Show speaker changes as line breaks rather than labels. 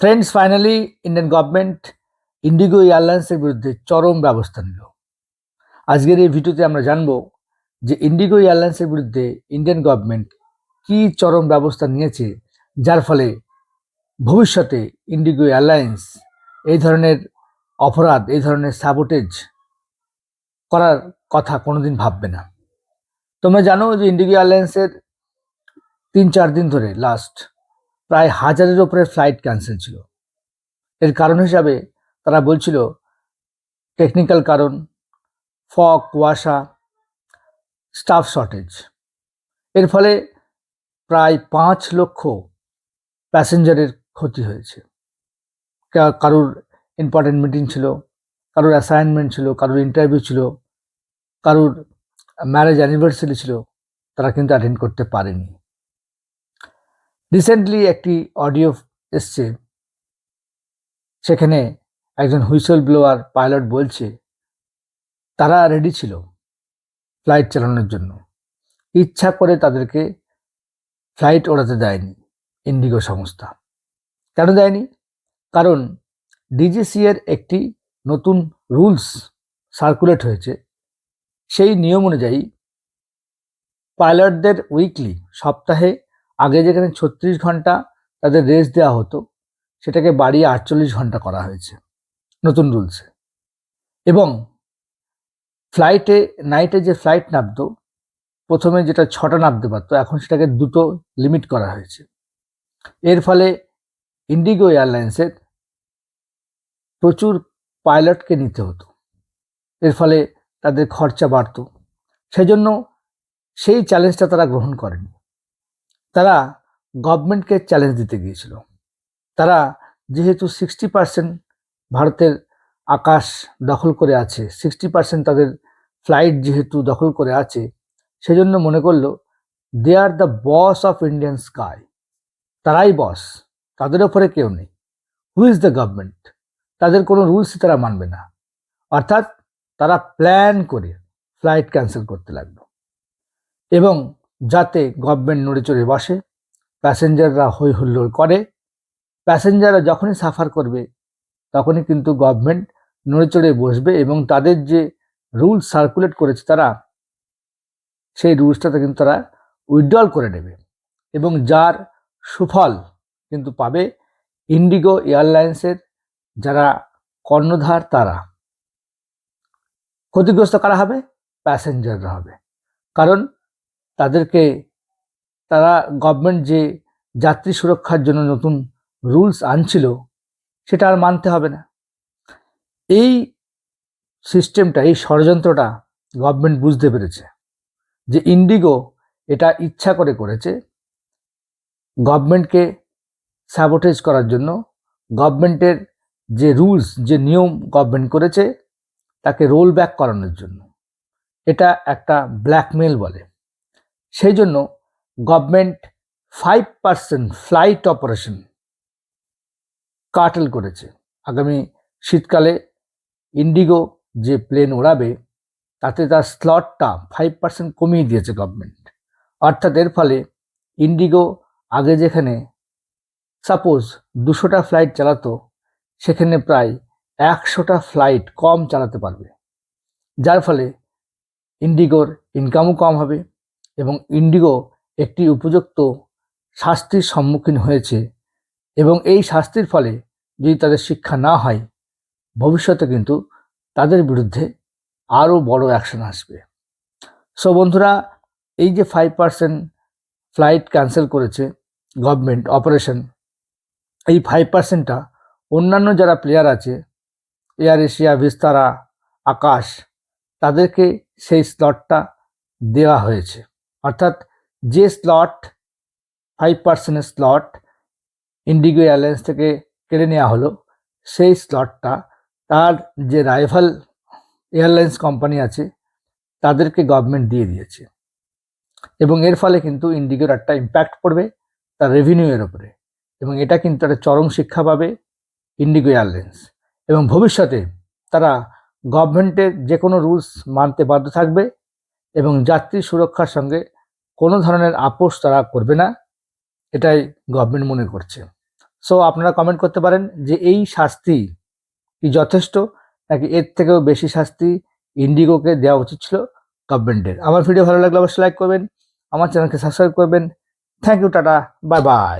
Friends finally Indian government IndiGo এয়ারলাইন্সের বিরুদ্ধে চরম ব্যবস্থা নিল। আজকের এই ভিডিওতে আমরা জানব যে ইন্ডিগো এয়ারলাইন্সের বিরুদ্ধে ইন্ডিয়ান গভর্নমেন্ট কি চরম ব্যবস্থা নিয়েছে, যার ফলে ভবিষ্যতে ইন্ডিগো এয়ারলাইন্স এই ধরনের অপরাধ, এই ধরনের সাবোটেজ করার কথা কোনোদিন ভাববে না। তোমরা জানো যে ইন্ডিগো এয়ারলাইন্সের তিন চার দিন ধরে লাস্ট প্রায় হাজারের ওপরে ফ্লাইট ক্যান্সেল ছিল। এর কারণ হিসাবে তারা বলছিল টেকনিক্যাল কারণ ফক কুয়াশা স্টাফ শর্টেজ এর ফলে প্রায় পাঁচ লক্ষ প্যাসেঞ্জারের ক্ষতি হয়েছে। কারুর ইম্পর্টেন্ট মিটিং ছিল, কারুর অ্যাসাইনমেন্ট ছিল, কারুর ইন্টারভিউ ছিল, কারুর ম্যারেজ অ্যানিভার্সারি ছিল, তারা কিন্তু অ্যাটেন্ড করতে পারেনি। রিসেন্টলি একটি অডিও এসছে। সেখানে একজন হুইসেল ব্লোয়ার পাইলট বলছে, তারা রেডি ছিল ফ্লাইট চালানোর জন্য। ইচ্ছা করে তাদেরকে ফ্লাইট ওড়াতে দেয়নি ইন্ডিগো সংস্থা। কেন দেয়নি? কারণ ডিজিসি এর একটি নতুন রুলস সার্কুলেট হয়েছে। সেই নিয়ম অনুযায়ী পাইলটদের উইকলি সপ্তাহে আগে যেখানে ছত্রিশ ঘণ্টা তাদের রেস্ট দেওয়া হতো, সেটাকে বাড়িয়ে আটচল্লিশ ঘণ্টা করা হয়েছে, নতুন রুলসে এবং ফ্লাইটে নাইটে যে ফ্লাইট নামতো, প্রথমে যেটা ছটা নামতে পারতো, এখন সেটাকে দুটো লিমিট করা হয়েছে। এর ফলে ইন্ডিগো এয়ারলাইন্সের প্রচুর পাইলটকে নিতে হতো, এর ফলে তাদের খরচা বাড়তো। সেজন্য সেই চ্যালেঞ্জটা তারা গ্রহণ করেনি। তারা গভর্নমেন্টকে চ্যালেঞ্জ দিতে গিয়েছিল। তারা যেহেতু সিক্সটি পার্সেন্ট ভারতের আকাশ দখল করে আছে সিক্সটি পার্সেন্ট তাদের ফ্লাইট যেহেতু দখল করে আছে, সেজন্য মনে করল they are the boss of Indian sky তারাই বস তাদের ওপরে কেউ নেই। হু ইজ দ্য গভর্নমেন্ট তাদের কোনো রুলসই তারা মানবে না। অর্থাৎ তারা প্ল্যান করে ফ্লাইট ক্যান্সেল করতে লাগল। এবং যাতে গভর্নমেন্ট নড়ে চড়ে বসে প্যাসেঞ্জাররা হই হুল্লোড় করে। প্যাসেঞ্জাররা যখনই সাফার করবে, তখনই কিন্তু গভর্নমেন্ট নড়ে চড়ে বসবে এবং তাদের যে রুলস সার্কুলেট করেছে তারা, সেই রুলসটাতে কিন্তু তারা উইথড্রল করে নেবে এবং যার সুফল কিন্তু পাবে ইন্ডিগো এয়ারলাইন্সের যারা কর্ণধার তারা। ক্ষতিগ্রস্ত কারা হবে? প্যাসেঞ্জাররা হবে। কারণ তাদেরকে তারা গভর্নমেন্ট যে যাত্রী সুরক্ষার জন্য নতুন রুলস আনছিল, সেটা আর মানতে হবে না। এই সিস্টেমটা এই ষড়যন্ত্রটা গভর্নমেন্ট বুঝতে পেরেছে যে ইন্ডিগো এটা ইচ্ছা করে করেছে গভর্নমেন্টকে স্যাবোটেজ করার জন্য। গভর্নমেন্টের যে রুলস যে নিয়ম গভর্নমেন্ট করেছে, তাকে রোল ব্যাক করানোর জন্য। এটা একটা ব্ল্যাকমেল বলে। সেই জন্য government five percent flight operation curtail করেছে। আগামী শীতকালে ইন্ডিগো যে প্লেন ওড়াবে, তাতে তার স্লটটা ফাইভ পার্সেন্ট কমিয়ে দিয়েছে গভর্নমেন্ট অর্থাৎ এর ফলে ইন্ডিগো আগে যেখানে সাপোজ দুশোটা ফ্লাইট চালাতো, সেখানে প্রায় একশোটা ফ্লাইট কম চালাতে পারবে। যার ফলে ইন্ডিগোর ইনকামও কম হবে। এবং ইন্ডিগো একটি উপযুক্ত শাস্তির সম্মুখীন হয়েছে এবং এই শাস্তির ফলে যদি তাদের শিক্ষা না হয়, ভবিষ্যতে কিন্তু তাদের বিরুদ্ধে আরও বড় অ্যাকশন আসবে। সো বন্ধুরা, এই যে ফাইভ পার্সেন্ট ফ্লাইট ক্যান্সেল করেছে গভর্নমেন্ট অপারেশন এই ফাইভ পার্সেন্টটা অন্যান্য যারা প্লেয়ার আছে এয়ার এশিয়া বিস্তারা আকাশ তাদেরকে সেই স্লটটা দেওয়া হয়েছে। অর্থাৎ যে স্লট ফাইভ পার্সেন্টের স্লট ইন্ডিগো এয়ারলাইন্স থেকে কেড়ে নেওয়া হলো, সেই স্লটটা তার যে রাইভাল এয়ারলাইন্স কোম্পানি আছে, তাদেরকে গভর্নমেন্ট দিয়ে দিয়েছে। এবং এর ফলে কিন্তু ইন্ডিগোর একটা ইম্প্যাক্ট পড়বে তার রেভিনিউ এর উপরে। এবং এটা কিন্তু একটা চরম শিক্ষা পাবে ইন্ডিগো এয়ারলাইন্স এবং ভবিষ্যতে তারা গভর্নমেন্টের যে কোনো রুলস মানতে বাধ্য থাকবে এবং যাত্রী সুরক্ষার সঙ্গে কোনো ধরনের আপোষ তারা করবে না, এটাই গভর্নমেন্ট মনে করছে। সো আপনারা কমেন্ট করতে পারেন যে এই শাস্তি কি যথেষ্ট, নাকি এর থেকেও বেশি শাস্তি ইন্ডিগোকে দেওয়া উচিত ছিল গভর্নমেন্টের আমার ভিডিও ভালো লাগলে অবশ্যই লাইক করবেন, আমার চ্যানেলকে সাবস্ক্রাইব করবেন। Thank you tata bye bye